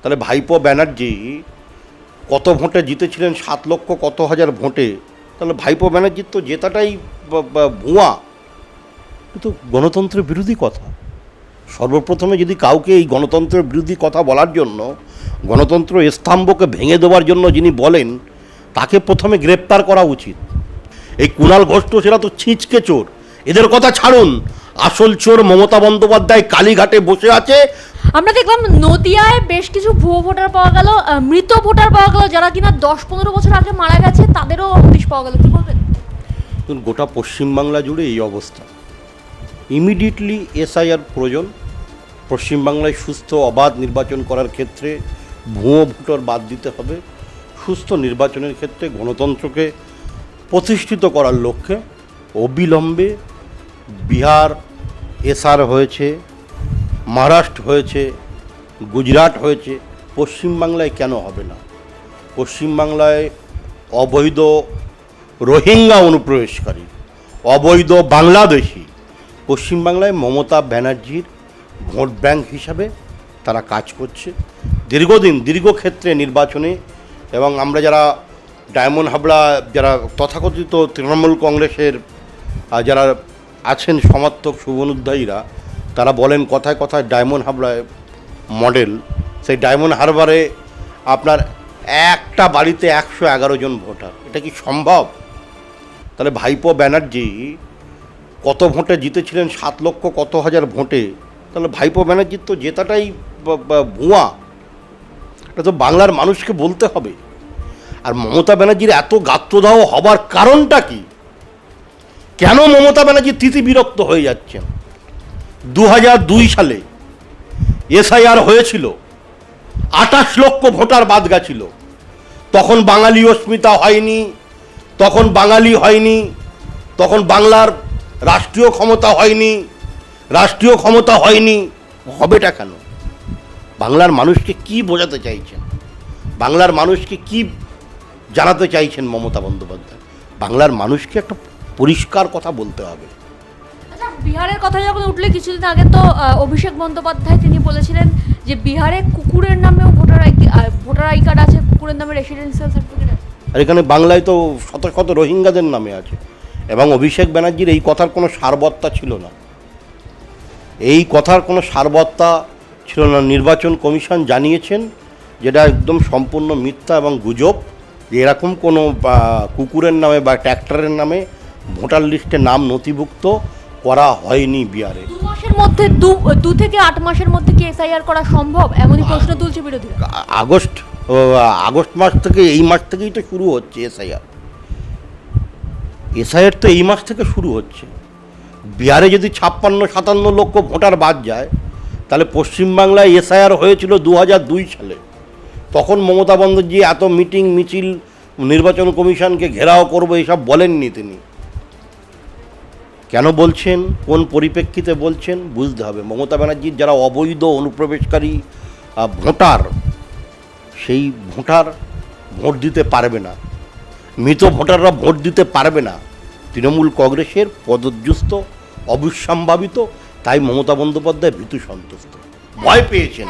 তাহলে ভাইপো ব্যানার্জি কত ভোটে জিতেছিলেন? সাত লক্ষ কত হাজার ভোটে? তাহলে ভাইপো ব্যানার্জির তো জেতাটাই ভুয়া। কিন্তু গণতন্ত্রের বিরোধী কথা। সর্বপ্রথমে যদি কাউকে এই গণতন্ত্রের বিরোধী কথা বলার জন্য গণতন্ত্র স্তম্ভকে ভেঙে দেওয়ার জন্য যিনি বলেন তাকে প্রথমে গ্রেপ্তার করা উচিত। এই কুণাল ঘোষ তো সেটা তো ছিঁচকে চোর। এদের কথা ছাড়ুন। আসল চোর মমতা বন্দ্যোপাধ্যায় কালীঘাটে বসে আছে। আমরা দেখলাম নদিয়ায় বেশ কিছু ভুয়ো ভোটার পাওয়া গেল মৃত ভোটার পাওয়া গেল যারা কিনা দশ পনেরো বছর আগে মারা গেছে তাদেরও হদিশ পাওয়া গেল কি বলবেন? গোটা পশ্চিমবাংলা জুড়ে এই অবস্থা। ইমিডিয়েটলি এসআইআর প্রয়োজন পশ্চিমবাংলায় সুস্থ অবাধ নির্বাচন করার ক্ষেত্রে ভুয়ো ভোটার বাদ দিতে হবে সুস্থ নির্বাচনের ক্ষেত্রে গণতন্ত্রকে প্রতিষ্ঠিত করার লক্ষ্যে অবিলম্বে বিহার এসআর হয়েছে, মহারাষ্ট্র হয়েছে, গুজরাট হয়েছে পশ্চিমবাংলায় কেন হবে না? পশ্চিমবাংলায় অবৈধ রোহিঙ্গা অনুপ্রবেশকারী, অবৈধ বাংলাদেশি পশ্চিমবাংলায় মমতা ব্যানার্জির ভোট ব্যাংক হিসাবে তারা কাজ করছে। দীর্ঘদিন দীর্ঘক্ষেত্রে নির্বাচনে এবং আমরা যারা ডায়মন্ড হাবড়া, যারা তথাকথিত তৃণমূল কংগ্রেসের যারা আছেন সমর্থক শুভনুধ্যায়ীরা তারা বলেন কথায় কথায় ডায়মন্ড হাবড়ায় মডেল। সেই ডায়মন্ড হারবারে আপনার একটা বাড়িতে একশো এগারো জন ভোটার। এটা কি সম্ভব? তাহলে ভাইপো ব্যানার্জি কত ভোটে জিতেছিলেন? সাত লক্ষ কত হাজার ভোটে? তাহলে ভাইপো ব্যানার্জির তো জেতাটাই ভুয়া। এটা তো বাংলার মানুষকে বলতে হবে। আর মমতা ব্যানার্জির এত গাত্রদাহ হবার কারণটা কি? কেন মমতা ব্যানার্জি তিথি বিরক্ত হয়ে যাচ্ছেন? দু দুই সালে এসআইআর হয়েছিল, আঠাশ লক্ষ ভোটার বাদ গেছিল। তখন বাঙালি অস্মিতা হয়নি, তখন বাঙালি হয়নি, তখন বাংলার রাষ্ট্রীয় ক্ষমতা হয়নি, রাষ্ট্রীয় ক্ষমতা হয়নি, হবেটা কেন? বাংলার মানুষকে কি বোঝাতে চাইছেন? বাংলার মানুষকে কি জানাতে চাইছেন মমতা বন্দ্যোপাধ্যায়? বাংলার মানুষকে একটা পরিষ্কার কথা বলতে হবে। আচ্ছা বিহারের কথা যখন উঠলে কিছুদিন আগে তো অভিষেক বন্দ্যোপাধ্যায় তিনি বলেছিলেন যে বিহারে কুকুরের নামেও voter ID voter ID card আছে কুকুরের নামে রেসিডেন্সিয়াল সার্টিফিকেট আছে। আর এখানে বাংলায় তো শত শত রোহিঙ্গাদের নামে আছে। এবং অভিষেক ব্যানার্জির এই কথার কোনো সারবত্তা ছিল না। এই কথার কোনো সারবত্তা ছিল না। নির্বাচন কমিশন জানিয়েছেন যেটা একদম সম্পূর্ণ মিথ্যা এবং গুজব যে এরকম কোনো কুকুরের নামে বা ট্র্যাক্টরের নামে ভোটার লিস্টে নাম নথিভুক্ত করা হয়নি বিহারে। দু মাসের মধ্যে দু দু থেকে আট মাসের মধ্যে কি এসআইআর করা সম্ভব? এমনই প্রশ্ন তুলছে বিরোধীরা। আগস্ট আগস্ট মাস থেকে এই মাস থেকেই তো শুরু হচ্ছে এসআইআর। এসআইআর তো এই মাস থেকে শুরু হচ্ছে। বিহারে যদি ছাপ্পান্ন সাতান্ন লক্ষ ভোটার বাদ যায় তাহলে পশ্চিমবাংলায় এসআইআর হয়েছিল দু হাজার দুই সালে। তখন মমতা বন্দ্যোপাধ্যায় এত মিটিং মিছিল নির্বাচন কমিশনকে ঘেরাও করব এসব বলেননি তিনি। কেন বলছেন? কোন পরিপ্রেক্ষিতে বলছেন? বুঝতে হবে। মমতা ব্যানার্জির যারা অবৈধ অনুপ্রবেশকারী ভোটার, সেই ভোটার ভোট দিতে পারবে না। মৃত ভোটাররা ভোট দিতে পারবে না। তৃণমূল কংগ্রেসের পদযুস্ত অবিসম্ভাবিত, তাই মমতা বন্দ্যোপাধ্যায় ভীতু সন্তুষ্ট। ভয় পেয়েছেন।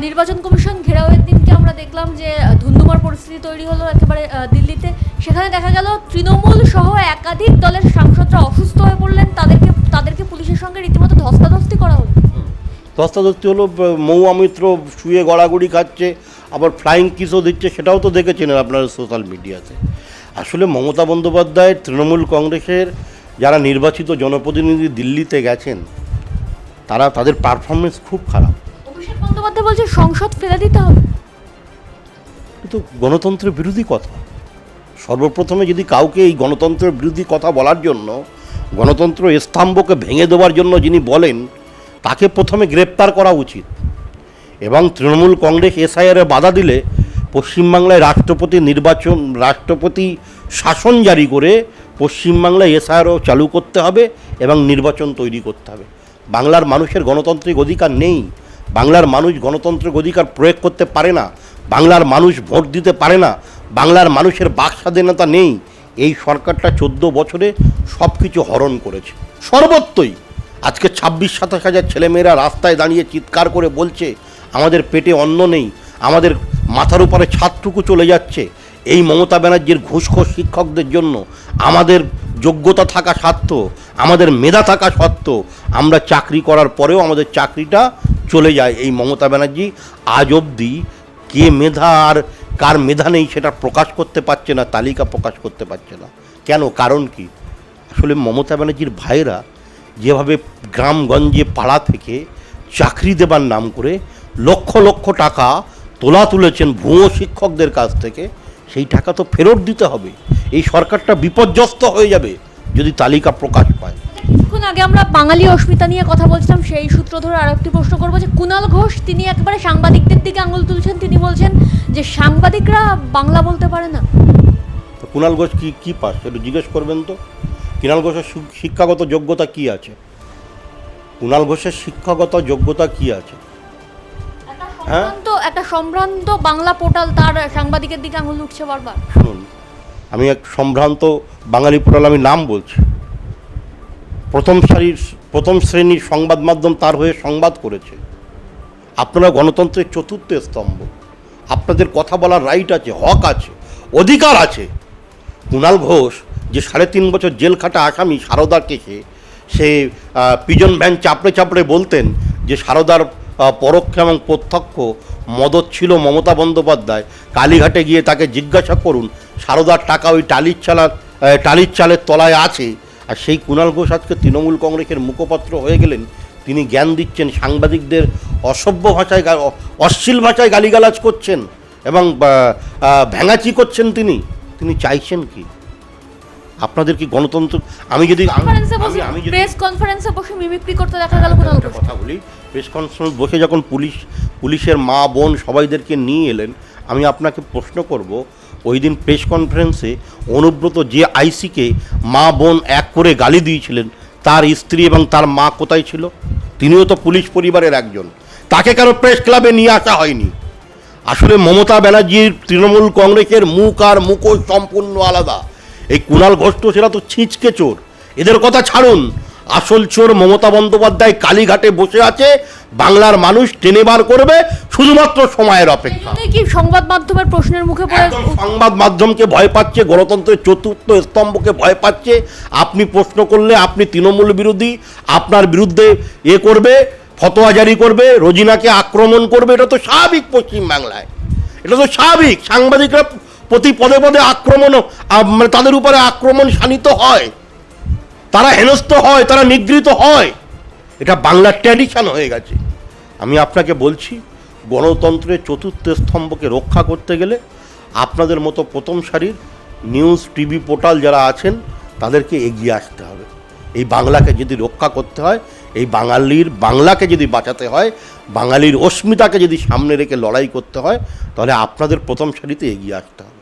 নির্বাচন কমিশন ঘেরাওয়ের আমরা দেখলাম যে ধুন্ধুমার পরিস্থিতি তৈরি হলো একেবারে দিল্লিতে। সেখানে দেখা গেল তৃণমূল সহ একাধিক দলের সাংসদরা অসুস্থ হয়ে পড়লেন। তাদেরকে তাদেরকে পুলিশের সঙ্গে রীতিমতো ধস্তাধস্তি করা হলো। ধস্তাধস্তি হলো ব- মৌ অমিত্র শুয়ে গড়াগড়ি খাচ্ছে আবার ফ্লাইং কিসও দিচ্ছে সেটাও তো দেখেছেন আপনারা সোশ্যাল মিডিয়াতে আসলে মমতা বন্দ্যোপাধ্যায় তৃণমূল কংগ্রেসের যারা নির্বাচিত জনপ্রতিনিধি দিল্লিতে গেছেন তারা তাদের পারফরমেন্স খুব খারাপ। অভিষেক বন্দ্যোপাধ্যায় বলছে সংসদ ফেলে দিতে হবে। কিন্তু গণতন্ত্রের বিরোধী কথা। সর্বপ্রথমে যদি কাউকে এই গণতন্ত্রের বিরোধী কথা বলার জন্য, গণতন্ত্র স্তম্ভকে ভেঙে দেওয়ার জন্য যিনি বলেন, তাকে প্রথমে গ্রেপ্তার করা উচিত। এবং তৃণমূল কংগ্রেস এসআইআরে বাধা দিলে পশ্চিমবাংলায় রাষ্ট্রপতি নির্বাচন, রাষ্ট্রপতি শাসন জারি করে পশ্চিমবাংলায় এসআইআরও চালু করতে হবে এবং নির্বাচন তৈরি করতে হবে। বাংলার মানুষের গণতান্ত্রিক অধিকার নেই। বাংলার মানুষ গণতান্ত্রিক অধিকার প্রয়োগ করতে পারে না। বাংলার মানুষ ভোট দিতে পারে না, বাংলার মানুষের বাক স্বাধীনতা নেই, এই সরকারটা চোদ্দ বছরে সব কিছু হরণ করেছে। সর্বত্রই। আজকে ছাব্বিশ, সাতাশ হাজার ছেলেমেয়েরা রাস্তায় দাঁড়িয়ে চিৎকার করে বলছে, আমাদের পেটে অন্ন নেই, আমাদের মাথার উপরে ছাদটুকু চলে যাচ্ছে। এই মমতা ব্যানার্জির ঘুষখোর শিক্ষকদের জন্য আমাদের যোগ্যতা থাকা সত্ত্বেও আমাদের মেধা থাকা সত্ত্বেও আমরা চাকরি করার পরেও আমাদের চাকরিটা চলে যায় এই মমতা ব্যানার্জি। আজ অবধি কে মেধা আর কার মেধা নেই সেটা প্রকাশ করতে পারছে না, তালিকা প্রকাশ করতে পারছে না। কেন? কারণ কি? আসলে মমতা ব্যানার্জির ভাইরা যেভাবে গ্রামগঞ্জে পাড়া থেকে চাকরি দেবার নাম করে লক্ষ লক্ষ টাকা তোলা তুলেছেন ভুয়ো শিক্ষকদের কাছ থেকে, সেই টাকা তো ফেরত দিতে হবে। এই সরকারটা বিপর্যস্ত হয়ে যাবে যদি তালিকা প্রকাশ পায়। কিছুক্ষণ আগে আমরা বাঙালি অস্মিতা নিয়ে কথা বলছিলাম সেই সূত্র ধরে আরও একটি প্রশ্ন করব যে কুণাল ঘোষ তিনি একেবারে সাংবাদিকদের দিকে আঙুল তুলছেন তিনি বলছেন যে সাংবাদিকরা বাংলা বলতে পারে না। তো কুণাল ঘোষ কী কী পাস? একটু জিজ্ঞেস করবেন তো। কুণাল ঘোষের শিক্ষাগত যোগ্যতা কী আছে? কুণাল ঘোষের শিক্ষাগত যোগ্যতা কী আছে? হ্যাঁ? সম্ভ্রান্ত একটা সম্ভ্রান্ত বাংলা পোর্টাল তার সাংবাদিকের দিকে আঙুল উঠছে বারবার। শুনুন আমি এক সম্ভ্রান্ত বাঙালি পোর্টাল আমি নাম বলছি। প্রথম সারির, প্রথম শ্রেণির সংবাদ মাধ্যম তার হয়ে সংবাদ করেছে। আপনারা গণতন্ত্রের চতুর্থ স্তম্ভ। আপনাদের কথা বলার রাইট আছে, হক আছে, অধিকার আছে। কুণাল ঘোষ যে সাড়ে তিন বছর জেল খাটা আসামি সারদার কেসে, সে পিজন ভ্যান চাপড়ে চাপড়ে বলতেন যে সারদার পরোক্ষ এবং প্রত্যক্ষ মদত ছিল মমতা বন্দ্যোপাধ্যায়। কালীঘাটে গিয়ে তাকে জিজ্ঞাসা করুন, সারদার টাকা ওই টালির চালা টালির চালের তলায় আছে? আর সেই কুণাল ঘোষ আজকে তৃণমূল কংগ্রেসের মুখপাত্র হয়ে গেলেন, তিনি জ্ঞান দিচ্ছেন, সাংবাদিকদের অসভ্য ভাষায় অশ্লীল ভাষায় গালিগালাজ করছেন এবং ভ্যাঙাচি করছেন তিনি। তিনি চাইছেন কি? আপনাদের কি গণতন্ত্র আমি যদি আমি- প্রেস কনফারেন্সে বসে মিমিক্রি করতে দেখা গেল ঘোষ কথা বলি প্রেস কনফারেন্স বসে যখন পুলিশ পুলিশের মা বোন সবাইদেরকে নিয়ে এলেন আমি আপনাকে প্রশ্ন করব ওই দিন প্রেস কনফারেন্সে অনুব্রত যে আইসিকে মা বোন এক করে গালি দিয়েছিলেন তার স্ত্রী এবং তার মা কোথায় ছিল? তিনিও তো পুলিশ পরিবারের একজন। তাকে কেন প্রেস ক্লাবে নিয়ে আসা হয়নি। আসলে মমতা ব্যানার্জির তৃণমূল কংগ্রেসের মুখ আর মুখোশ সম্পূর্ণ আলাদা। এই কুণাল ঘোষ তো সেটা তো ছিঁচকে চোর। এদের কথা ছাড়ুন। আসল চোর মমতা বন্দ্যোপাধ্যায় কালীঘাটে বসে আছে বাংলার মানুষ টেনে বার করবে শুধুমাত্র সময়ের অপেক্ষা। কি সংবাদ মাধ্যমের প্রশ্নের মুখে পড়ে? সংবাদ মাধ্যমকে ভয় পাচ্ছে গণতন্ত্রের চতুর্থ স্তম্ভকে ভয় পাচ্ছে। আপনি প্রশ্ন করলে আপনি তৃণমূল বিরোধী আপনার বিরুদ্ধে এ করবে ফতোয়া জারি করবে রোজিনাকে আক্রমণ করবে এটা তো স্বাভাবিক পশ্চিমবাংলায়। এটা তো স্বাভাবিক সাংবাদিকরা প্রতি পদে পদে আক্রমণ মানে তাদের উপরে আক্রমণ শানিত হয়। তারা হেনস্থ হয়, তারা নিগৃহীত হয়। এটা বাংলার ট্র্যাডিশন হয়ে গেছে। আমি আপনাকে বলছি, গণতন্ত্রের চতুর্থ স্তম্ভকে রক্ষা করতে গেলে আপনাদের মতো প্রথম সারির নিউজ টিভি পোর্টাল যারা আছেন, তাদেরকে এগিয়ে আসতে হবে। এই বাংলাকে যদি রক্ষা করতে হয়, এই বাঙালির, বাংলাকে যদি বাঁচাতে হয়, বাঙালির অস্মিতাকে যদি সামনে রেখে লড়াই করতে হয়, তাহলে আপনাদের প্রথম সারিতে এগিয়ে আসতে হবে।